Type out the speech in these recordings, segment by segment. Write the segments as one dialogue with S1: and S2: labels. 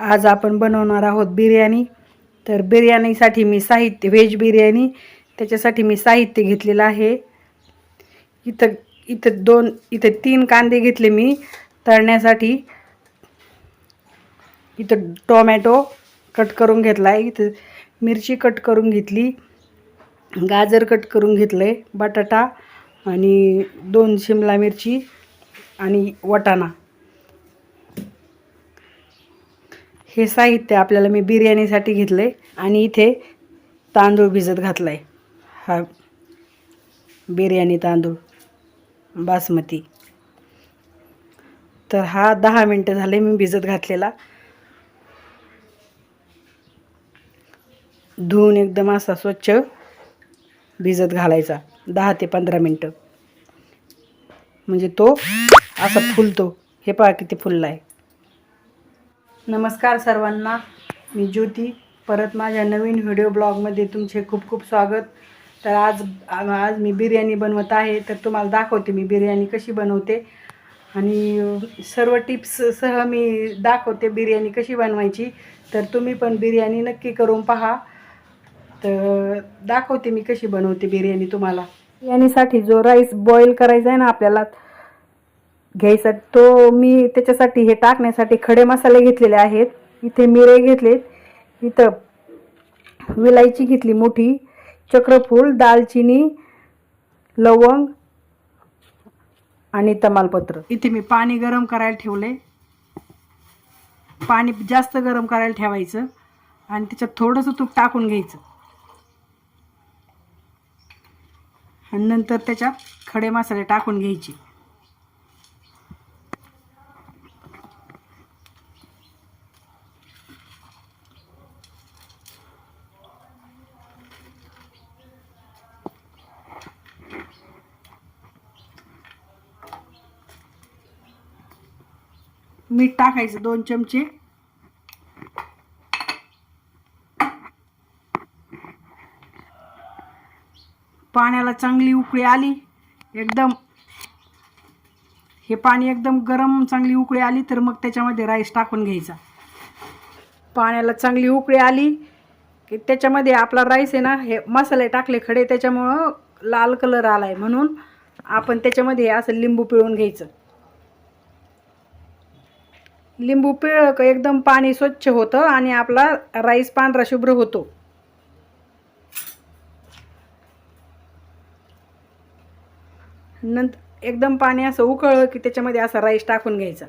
S1: आज आपण बनवणार आहोत बिर्याणी. तर बिर्याणीसाठी मी साहित्य व्हेज बिर्याणी त्याच्यासाठी मी साहित्य घेतलेलं आहे. इथं इथं दोन इथं तीन कांदे घेतले मी तळण्यासाठी. इथं टोमॅटो कट करून घेतला आहे इथं मिरची कट करून घेतली. गाजर कट करून घेतलं आहे बटाटा आणि दोन शिमला मिरची आणि वटाणा. हे साहित्य आपल्याला मी बिर्याणीसाठी घेतलं आहे आणि इथे तांदूळ भिजत घातला आहे हा बिर्याणी तांदूळ बासमती. तर हा दहा मिनटं झाले मी भिजत घातलेला. धुवून एकदम असा स्वच्छ भिजत घालायचा दहा ते पंधरा मिनटं. म्हणजे तो असा फुलतो. हे पहा किती फुलला आहे नमस्कार सर्वांना. मी ज्योती. परत माझ्या नवीन व्हिडिओ ब्लॉगमध्ये तुमचे खूप खूप स्वागत. तर आज आज मी बिर्याणी बनवत आहे. तर तुम्हाला दाखवते मी बिर्याणी कशी बनवते. आणि सर्व टिप्ससह मी दाखवते बिर्याणी कशी बनवायची. तर तुम्ही पण बिर्याणी नक्की करून पहा. तर दाखवते मी कशी बनवते बिर्याणी तुम्हाला. बिर्याणीसाठी जो राईस बॉईल करायचा आहे ना आपल्याला घ्यायचा. तो मी त्याच्यासाठी हे टाकण्यासाठी खडे मसाले घेतलेले आहेत. इथे मिरे घेतलेत. इथं विलायची घेतली मोठी चक्रफूल दालचिनी लवंग आणि तमालपत्र. इथे मी पाणी गरम करायला ठेवले पाणी जास्त गरम करायला ठेवायचं आणि त्याच्यात थोडंसं तूप टाकून घ्यायचं. आणि नंतर त्याच्यात खडे मसाले टाकून घ्यायचे. मीठ टाकायचं दोन चमचे. पाण्याला चांगली उकळी आली एकदम. हे पाणी एकदम गरम चांगली उकळी आली तर मग त्याच्यामध्ये राईस टाकून घ्यायचा. पाण्याला चांगली उकळी आली की त्याच्यामध्ये आपला राईस आहे ना हे मसाले टाकले खडे त्याच्यामुळं लाल कलर आला आहे म्हणून आपण त्याच्यामध्ये असं लिंबू पिळून घ्यायचं. लिंबू पिळक एकदम पाणी स्वच्छ होतं आणि आपला राईस पांढरा शुभ्र होतो. नंतर एकदम पाणी असं उकळलं की त्याच्यामध्ये असा राईस टाकून घ्यायचा.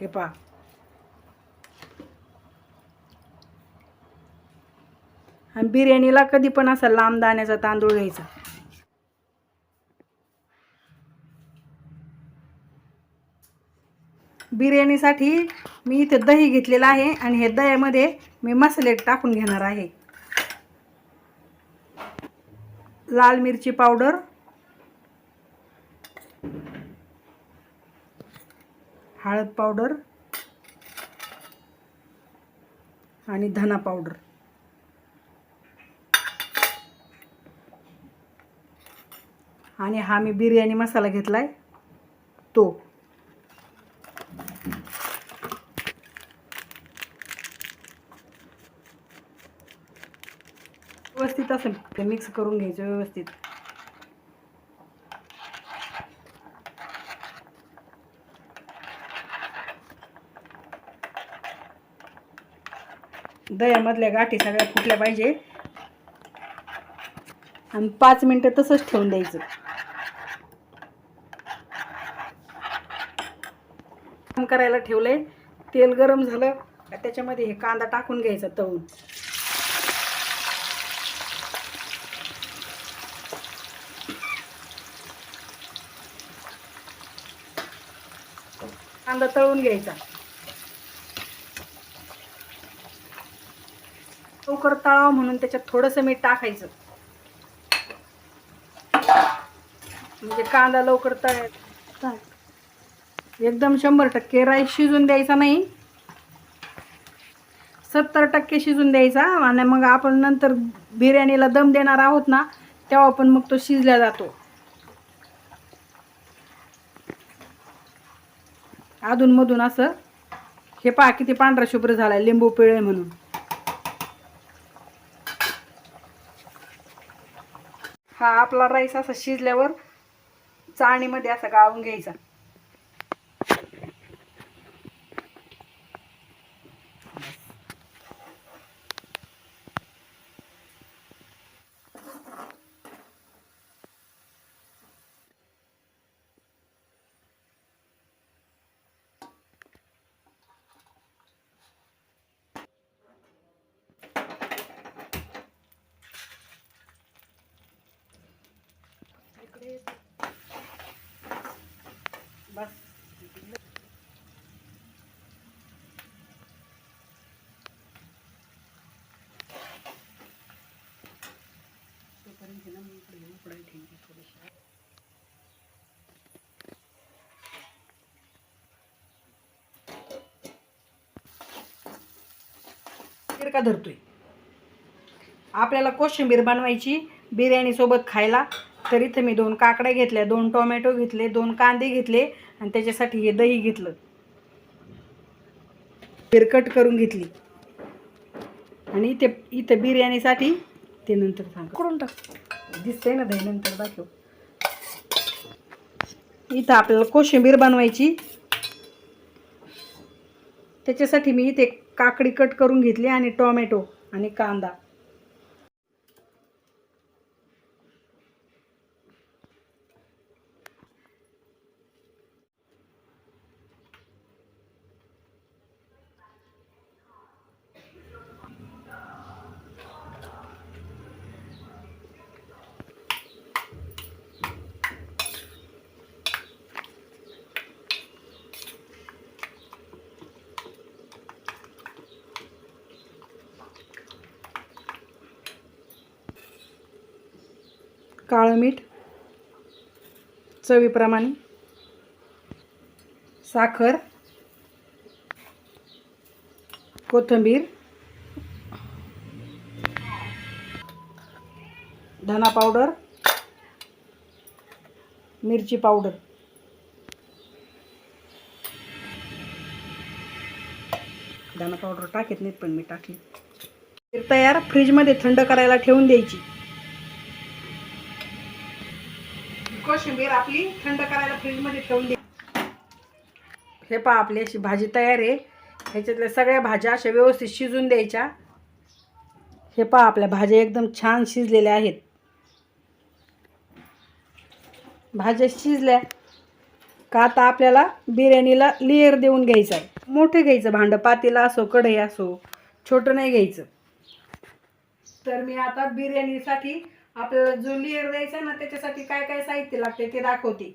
S1: हे पहा. आणि बिर्याणीला कधी पण असा लांब दाण्याचा तांदूळ घ्यायचा. बिर्याणीसाठी मी इथे दही घेतलेलं आहे आणि हे दह्यामध्ये मी मसाले टाकून घेणार आहे. लाल मिरची पावडर. हळद पावडर. आणि धना पावडर. आणि हा मी बिर्याणी मसाला घेतला आहे तो. व्यवस्थित असं ते मिक्स करून घ्यायचं व्यवस्थित. दह्यामधल्या गाठी सगळ्या फुटल्या पाहिजे. आणि पाच मिनटं तसंच ठेवून द्यायचं. करायला ठेवलंय. तेल गरम झालं त्याच्यामध्ये हे कांदा टाकून घ्यायचा तळून. कांदा तळून घ्यायचा. लवकर तळावं म्हणून त्याच्यात थोडंसं मीठ टाकायचं. म्हणजे कांदा लवकर तळ एकदम शंभर टक्के राईस शिजून द्यायचा नाही. सत्तर टक्के शिजून द्यायचा आणि मग आपण नंतर बिर्याणीला दम देणार आहोत ना तेव्हा पण मग तो शिजला जातो. अधूनमधून असं हे पहा किती पांढरा शुभ्र झाला लिंबू पिळे म्हणून. हा आपला राईस असा शिजल्यावर चाळणीमध्ये असा गाळून घ्यायचा. इकडे बस तोपर्यंत ना मी इकडे उकडायला ठेवते. थोडीशी का धरतोय. आपल्याला कोशिंबीर बनवायची बिर्याणी सोबत खायला. तर इथं मी दोन काकड्या घेतल्या दोन टोमॅटो घेतले दोन कांदे घेतले आणि त्याच्यासाठी हे दही घेतलं. बिरकट करून घेतली. आणि इथे इथं बिर्याणीसाठी ते नंतर सांग करून टाक. दिसतंय ना दही नंतर दाखव. इथं आपल्याला कोशिंबीर बनवायची. त्याच्यासाठी मी इथे काकडी कट करून घेतली आणि टोमॅटो आणि कांदा. काळं मीठ चवीप्रमाणे साखर कोथिंबीर धना पावडर मिरची पावडर. धना पावडर टाकीत नाहीत पण मी टाकली. तयार फ्रीजमध्ये थंड करायला ठेवून द्यायची. कोशिंबीर आपली थंड करायला फ्रीजमध्ये ठेवून दे. हे पहा आपली अशी भाजी तयार आहे. ह्याच्यातल्या सगळ्या भाज्या अशा व्यवस्थित शिजून द्यायच्या. हे पहा आपल्या भाज्या एकदम छान शिजलेल्या आहेत. भाज्या शिजल्या का आता आपल्याला बिर्याणीला लेअर देऊन घ्यायचं आहे. मोठं घ्यायचं भांडं पातेला असो कढई असो छोटं नाही घ्यायचं. तर मी आता बिर्याणीसाठी आपल्याला जो लेअर द्यायचा आहे ना त्याच्यासाठी काय काय साहित्य लागते ते दाखवते.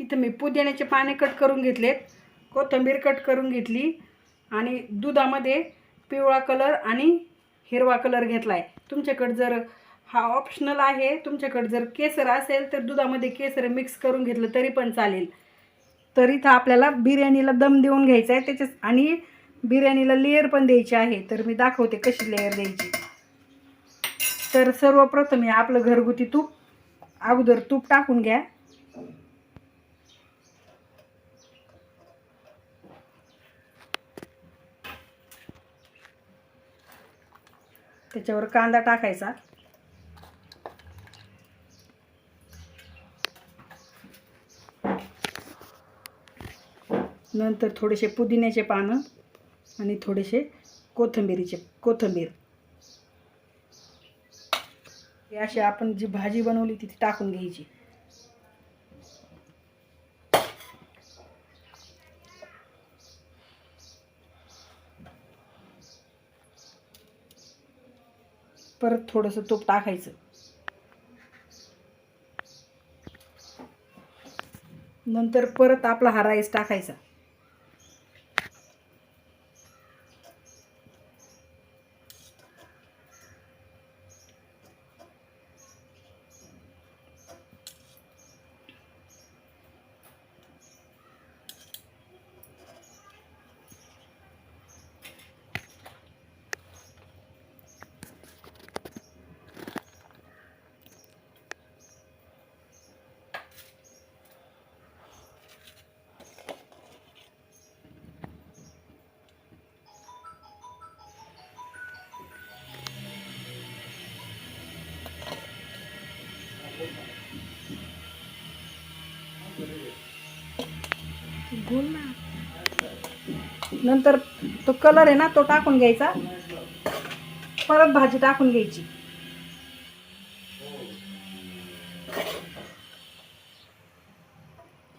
S1: इथं मी पुदिन्याचे पाने कट करून घेतलेत. कोथिंबीर कट करून घेतली. आणि दुधामध्ये पिवळा कलर आणि हिरवा कलर घेतला आहे तुमच्याकडं जर हा ऑप्शनल आहे तुमच्याकडं जर केसर असेल तर दुधामध्ये केसर मिक्स करून घेतलं तरी पण चालेल. तर इथं आपल्याला बिर्याणीला दम देऊन घ्यायचा आहे. त्याच्या आणि बिर्याणीला लेअर पण द्यायची आहे. तर मी दाखवते कशी लेअर द्यायची. तर सर्वप्रथम हे आपलं घरगुती तूप. अगोदर तूप टाकून घ्या. त्याच्यावर कांदा टाकायचा. नंतर थोडेसे पुदिन्याचे पानं आणि थोडेसे कोथिंबिरीचे कोथिंबीर. हे अशी आपण जी भाजी बनवली ती टाकून घ्यायची. परत थोडंसं तूप टाकायचं. नंतर परत आपला हा राईस टाकायचा.
S2: ना.
S1: नंतर तो कलर आहे ना तो टाकून घ्यायचा. परत भाजी टाकून घ्यायची.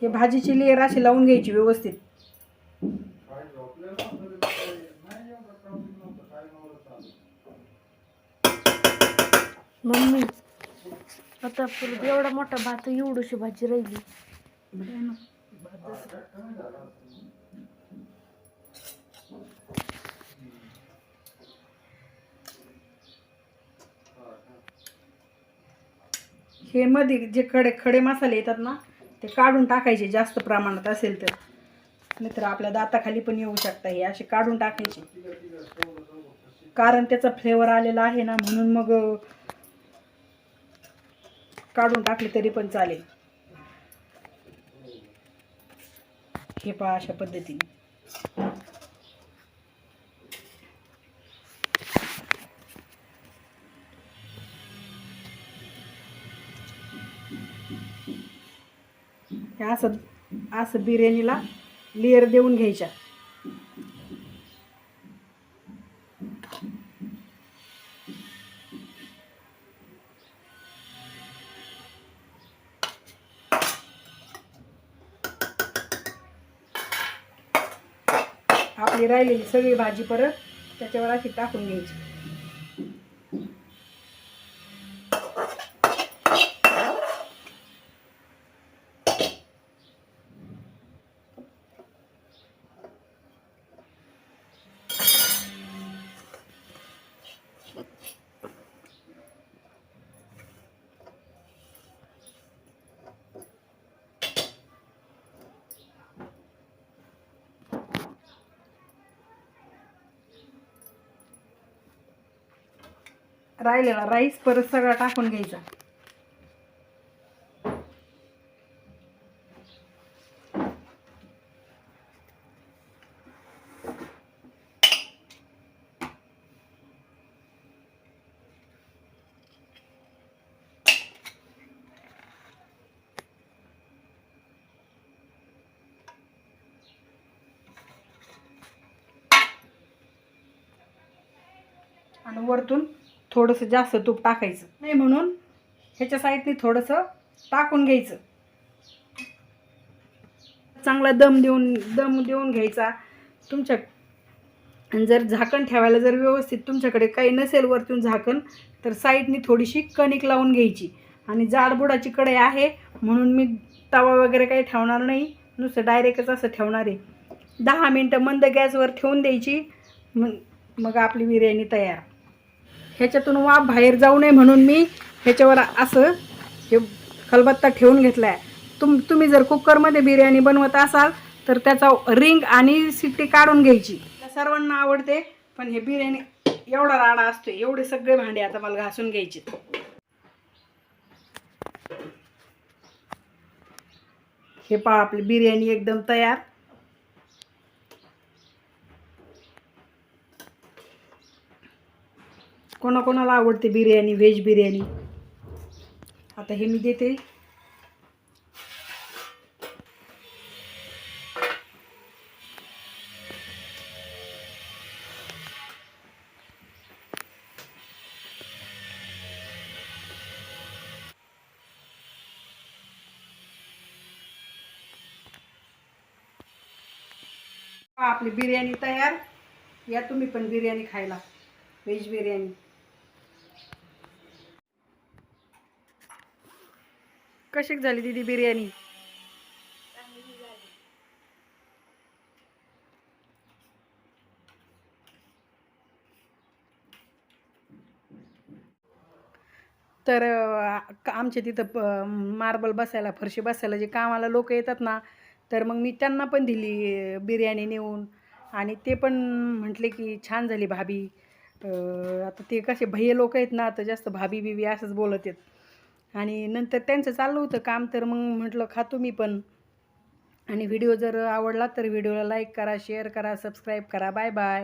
S1: हे भाजीची लेअर अशी लावून घ्यायची व्यवस्थित.
S2: मम्मी आता परत एवढा मोठा भात एवढीशी भाजी राहिली.
S1: हे मध्ये जे खडे खडे मसाले येतात ना ते काढून टाकायचे जास्त प्रमाणात असेल तर. नाहीतर आपल्या दाताखाली पण येऊ शकता हे असे काढून टाकायचे. कारण त्याचा फ्लेवर आलेला आहे ना म्हणून मग काढून टाकले तरी पण चालेल. हे पहा अशा पद्धतीने. असं असं बिर्याणीला लेअर देऊन घ्यायच्या. आपली राहिलेली सगळी भाजी परत त्याच्यावर अशी टाकून घ्यायची. राहिलेला राईस परत सगळा टाकून घ्यायचा. आणि वरतून थोडंसं जास्त तूप टाकायचं. नाही म्हणून ह्याच्या साईडने थोडंसं टाकून घ्यायचं. चांगला दम देऊन दम देऊन घ्यायचा. तुमच्या आणि जर झाकण ठेवायला जर व्यवस्थित तुमच्याकडे काही नसेल वरतून झाकण तर साईडनी थोडीशी कणिक लावून घ्यायची. आणि जाडबुडाची कढई आहे म्हणून मी तवा वगैरे काही ठेवणार नाही. नुसतं डायरेक्टच असं ठेवणार आहे. दहा मिनटं मंद गॅसवर ठेवून द्यायची. मग मग आपली बिर्याणी तयार. ह्याच्यातून वाफ बाहेर जाऊ नये म्हणून मी ह्याच्यावर असं हे खलबत्ता ठेवून घेतला आहे तुम तुम्ही जर कुकरमध्ये बिर्याणी बनवत असाल तर त्याचा रिंग आणि सिट्टी काढून घ्यायची. सर्वांना आवडते पण हे बिर्याणी एवढा राडा असतो एवढे सगळे भांडे आता मला घासून घ्यायचे. हे पहा आपली बिर्याणी एकदम तयार. कोणाला आवडते बिर्याणी व्हेज बिर्याणी? आता हे मी देते. आपली बिर्याणी तयार. या तुम्ही पण बिर्याणी खायला. व्हेज बिर्याणी. कशी झाली दीदी बिर्याणी? तर आमच्या तिथं प मार्बल बसायला फरशी बसायला जे कामाला लोक येतात ना तर मग मी त्यांना पण दिली बिर्याणी नेऊन. आणि ते पण म्हटले की छान झाली भाभी. आता ते कसे भैये लोक आहेत ना तर जास्त भाभी बिबी असंच बोलत आहेत. आणि नंतर त्यांचं चाललं होतं काम तर मग म्हटलं खातो मी पण. आणि व्हिडिओ जर आवडला तर व्हिडिओला लाईक करा शेअर करा सबस्क्राईब करा. Bye bye.